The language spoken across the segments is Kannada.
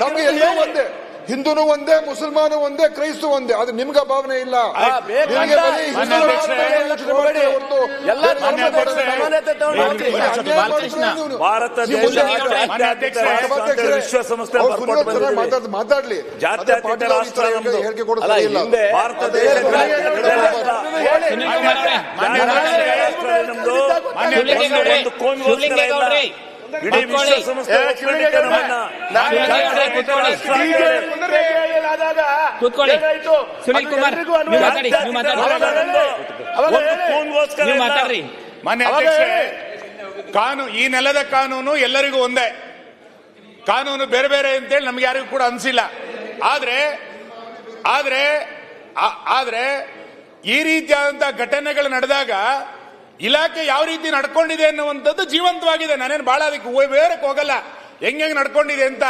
ನಮ್ಗೆ ಹಾಕಿರೋದು ಒಂದೇ ಹಿಂದೂನು ಒಂದೇ ಮುಸಲ್ಮಾನು ಒಂದೇ ಕ್ರೈಸ್ತು ಒಂದೇ. ಅದು ನಿಮ್ಗೆ ಭಾವನೆ ಇಲ್ಲ. ಎಲ್ಲ? ಭಾರತ ವಿಶ್ವಸಂಸ್ಥೆ ಮಾತಾಡ್ಲಿ. ಹೇಳಿಕೆ ಭಾರತ ದೇಶ ನಮ್ದು. ಒಂದು- ಅಧ್ಯಕ್ಷರೇ, ಇಡೀ. ವಿಶ್ವಸಂಸ್ಥೆ ಕೂತ್ಕೊಳ್ಳಿ. ಕೂತ್ಕೊಳ್ಳಿ. ಕುಮಾರ್ ನೀವು ಮಾತಾಡಿ ನೀವು ಮಾತಾಡಿ. ಒಂದು ಕೋನ್ಗೋಸ್ಕರ ನೀವು ಇಲ್ಲ. ಮಾತಾಡ್ರಿ. ಮಾನ್ಯ ಅಧ್ಯಕ್ಷರೇ ಕಾನೂನು ಈ ನೆಲದ ಕಾನೂನು ಎಲ್ಲರಿಗೂ ಒಂದೇ. ಕಾನೂನು ಬೇರೆ ಬೇರೆ ಅಂತೇಳಿ ನಮ್ಗೆ ಯಾರಿಗೂ ಕೂಡ ಅನ್ಸಿಲ್ಲ. ಆದ್ರೆ ಆದ್ರೆ ಆದ್ರೆ ಈ ರೀತಿಯಾದಂತಹ ಘಟನೆಗಳು ನಡೆದಾಗ ಇಲಾಖೆ ಯಾವ ರೀತಿ ನಡ್ಕೊಂಡಿದೆ ಅನ್ನುವಂಥದ್ದು ಜೀವಂತವಾಗಿದೆ. ನಾನೇನು ಬಹಳ ಅದಕ್ಕೆ ಬೇರಕ್ಕೆ ಹೋಗಲ್ಲ. ಹೆಂಗೆ ಹೆಂಗ್ ನಡ್ಕೊಂಡಿದೆ ಅಂತ.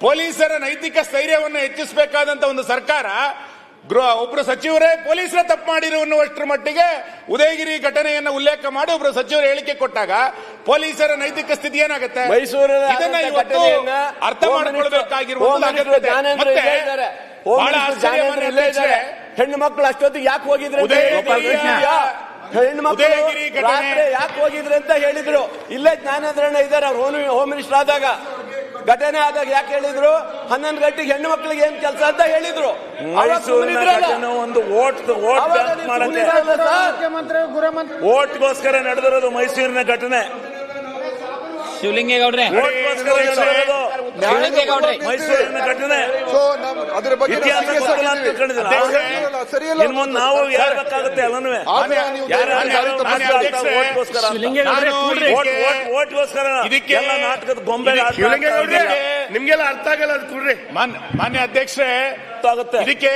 ಪೊಲೀಸರ ನೈತಿಕ ಸ್ಥೈರ್ಯವನ್ನು ಹೆಚ್ಚಿಸಬೇಕಾದಂತ ಒಂದು ಸರ್ಕಾರ ಗೃಹ ಒಬ್ರು ಸಚಿವರೇ ಪೊಲೀಸರ ತಪ್ಪು ಮಾಡಿರು ಅನ್ನುವಷ್ಟರ ಮಟ್ಟಿಗೆ ಉದಯಗಿರಿ ಘಟನೆಯನ್ನು ಉಲ್ಲೇಖ ಮಾಡಿ ಒಬ್ರು ಸಚಿವರು ಹೇಳಿಕೆ ಕೊಟ್ಟಾಗ ಪೊಲೀಸರ ನೈತಿಕ ಸ್ಥಿತಿ ಏನಾಗುತ್ತೆ? ಇದನ್ನ ಇವತ್ತು ಅರ್ಥ ಮಾಡಿಕೊಳ್ಬೇಕಾಗಿರುವ. ಹೆಣ್ಣು ಮಕ್ಕಳು ಅಷ್ಟೊತ್ತಿಗೆ ಯಾಕೆ ಹೋಗಿದ್ರೆ ಮಕ್ಕಳು ರಾತ್ರಿ ಯಾಕೆ ಹೋಗಿದ್ರು ಅಂತ ಹೇಳಿದ್ರು. ಇಲ್ಲೇ ಜ್ಞಾನೇಂದ್ರಣ್ಣ ಇದ್ದಾರೆ ಅವ್ರು ಹೋಮ್ ಹೋಮ್ ಮಿನಿಸ್ಟರ್ ಆದಾಗ. ಘಟನೆ ಆದಾಗ ಯಾಕೆ ಹೇಳಿದ್ರು? ಹನ್ನೊಂದು ಗಂಟೆಗೆ ಹೆಣ್ಣು ಮಕ್ಕಳಿಗೆ ಏನ್ ಕೆಲಸ ಅಂತ ಹೇಳಿದ್ರು. ಒಂದು ಓಟ್? ಓಟ್ಗೋಸ್ಕರ ನಡೆದಿರೋದು ಮೈಸೂರಿನ ಘಟನೆ. ಶಿವಲಿಂಗೇಗೌಡ್ರೆ. ಓಟ್ಗೋಸ್ಕರ ಮೈಸೂರಿನ ಘಟನೆ ಅದ್ರ ಬಗ್ಗೆ ನಾವು ಹೇಳ್ಬೇಕಾಗುತ್ತೆ ಓಟ್ಗೋಸ್ಕರ ಅಂತ. ಶಿವಲಿಂಗೇಗೌಡ್ರೆ ನಾನು ಕೂಡ್ರಿ. ಓಟ್ ಓಟ್ ಓಟ್ಗೋಸ್ಕರ ಇದಕ್ಕೆ- ಎಲ್ಲ ನಾಟಕದ ಗೊಂಬೆ? ನಿಮ್ಗೆಲ್ಲ ಅರ್ಥ ಆಗಲ್ಲ ಅದು ಕೊಡ್ರಿ. ಮಾನ್ಯ ಅಧ್ಯಕ್ಷರೇ ಗೊತ್ತಾಗುತ್ತೆ ಇದಕ್ಕೆ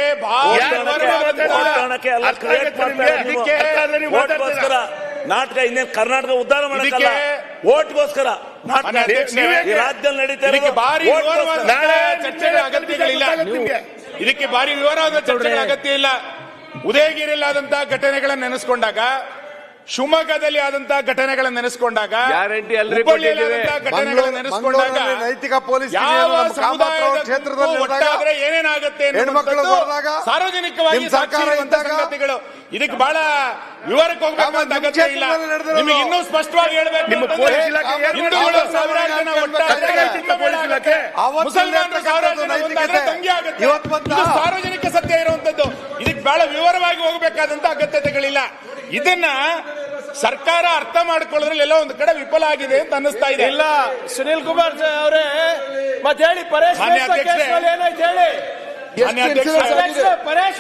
ನಾಟಕ ಇನ್ನೇನು ಕರ್ನಾಟಕ ಉದ್ಧಾರ ಮಾಡಲಿಕ್ಕೆ ಓಟ್ಗೋಸ್ಕರ ರಾಜ್ಯದಲ್ಲಿ ನಡೀತಾ ಇದಕ್ಕೆ ಭಾರಿ ಚರ್ಚೆಗಳ ಅಗತ್ಯಗಳಿಲ್ಲ ಇದಕ್ಕೆ ಭಾರಿ ವಿವರವಾದ ಚರ್ಚೆಗಳ ಅಗತ್ಯ ಇಲ್ಲ. ಉದಯಗಿರಿಯಲ್ಲಾದಂತಹ ಘಟನೆಗಳನ್ನು ನೆನೆಸ್ಕೊಂಡಾಗ ಶಿವಮೊಗ್ಗದಲ್ಲಿ ಆದಂತಹ ಘಟನೆಗಳನ್ನು ನೆನೆಸ್ಕೊಂಡಾಗ ಗ್ಯಾರಂಟಿ ಅಲ್ರಿ ಹುಬ್ಬಳ್ಳಿಯಲ್ಲಿ ಆದಂತಹ ಘಟನೆಗಳನ್ನು ನೆನೆಸ್ಕೊಂಡಾಗ ಮಂಗಳೂರಿನಲ್ಲಿ ನೈತಿಕ ಪೊಲೀಸ್ ಯಾವ ನಮ್ಮ ಕಾಮತ್ ರಾವ್ ಸಮುದಾಯದ ಕ್ಷೇತ್ರದಲ್ಲಿ ಒಟ್ಟಾದ್ರೆ ಏನೇನಾಗುತ್ತೆ ಹೆಣ್ಮಕ್ಳು ಅನ್ನುವಂಥದ್ದು ಬರೆದಾಗ ಸಾರ್ವಜನಿಕವಾಗಿ ನಿಮ್ ಸರ್ಕಾರ ಸಾಕ್ಷಿ ಇರುವಂತಹ ಇದ್ದಾಗ ಸಂಗತಿಗಳು ಇದಕ್ಕೆ ಬಹಳ ವಿವರಕ್ಕೆ ಹೋಗ್ಬೇಕಂತ ಅಗತ್ಯ ಇಲ್ಲ ಕ್ಷೇತ್ರದಲ್ಲಿ ನಡೆದಿರೋದು. ನಿಮಗೆ ಇನ್ನೂ ಸ್ಪಷ್ಟವಾಗಿ ಹೇಳ್ಬೇಕು ನಿಮ್ಮ ಅಂತಂದ್ರೆ ಪೊಲೀಸ್ ಇಲಾಖೆ ಏನ್ ಹಿಂದೂಗಳು ಮಾಡ್ತಾರೆ? ಸಾವಿರಾರು ಜನ ಒಟ್ಟಾದ್ರೆ ಜೊತೆಗೆ ತುಂಬ ಬೇಡ ಆಗುತ್ತೆ. ಅವತ್ತು ಮುಸಲ್ಮಾನರು ಸಾವಿರಾರು ಜನ ನೈತಿಕತೆ. ಒಂದಾದ್ರೆ ದಂಗೆ ಆಗುತ್ತೆ ಇವತ್ತು ಬಂತ? ಇದು ಸಾರ್ವಜನಿಕ ಸತ್ಯ ಇರುವಂತದ್ದು ಇದಕ್ಕೆ ಬಹಳ ವಿವರವಾಗಿ ಹೋಗಬೇಕಾದಂತ ಅಗತ್ಯತೆಗಳಿಲ್ಲ ಇದನ್ನ ಸರ್ಕಾರ ಅರ್ಥ ಮಾಡ್ಕೊಳ್ಳೋದ್ರಲ್ಲಿ ಎಲ್ಲ ಒಂದು ಕಡೆ ವಿಫಲ ಆಗಿದೆ ಅಂತ ಅನ್ನಿಸ್ತಾ ಇದೆ ಇಲ್ಲ ಸುನಿಲ್ ಕುಮಾರ್ ಅವರೇ ಮತ್ತೆ ಹೇಳಿ ಪರೇಶ್ ಮಾನ್ಯ ಅಧ್ಯಕ್ಷರೇ. ಏನಾಯ್ತು ಹೇಳಿ ಮಾನ್ಯ ಅಧ್ಯಕ್ಷರೇ. ಇನ್ಸಿಡೆನ್ಸ್ ಪರೇಶ್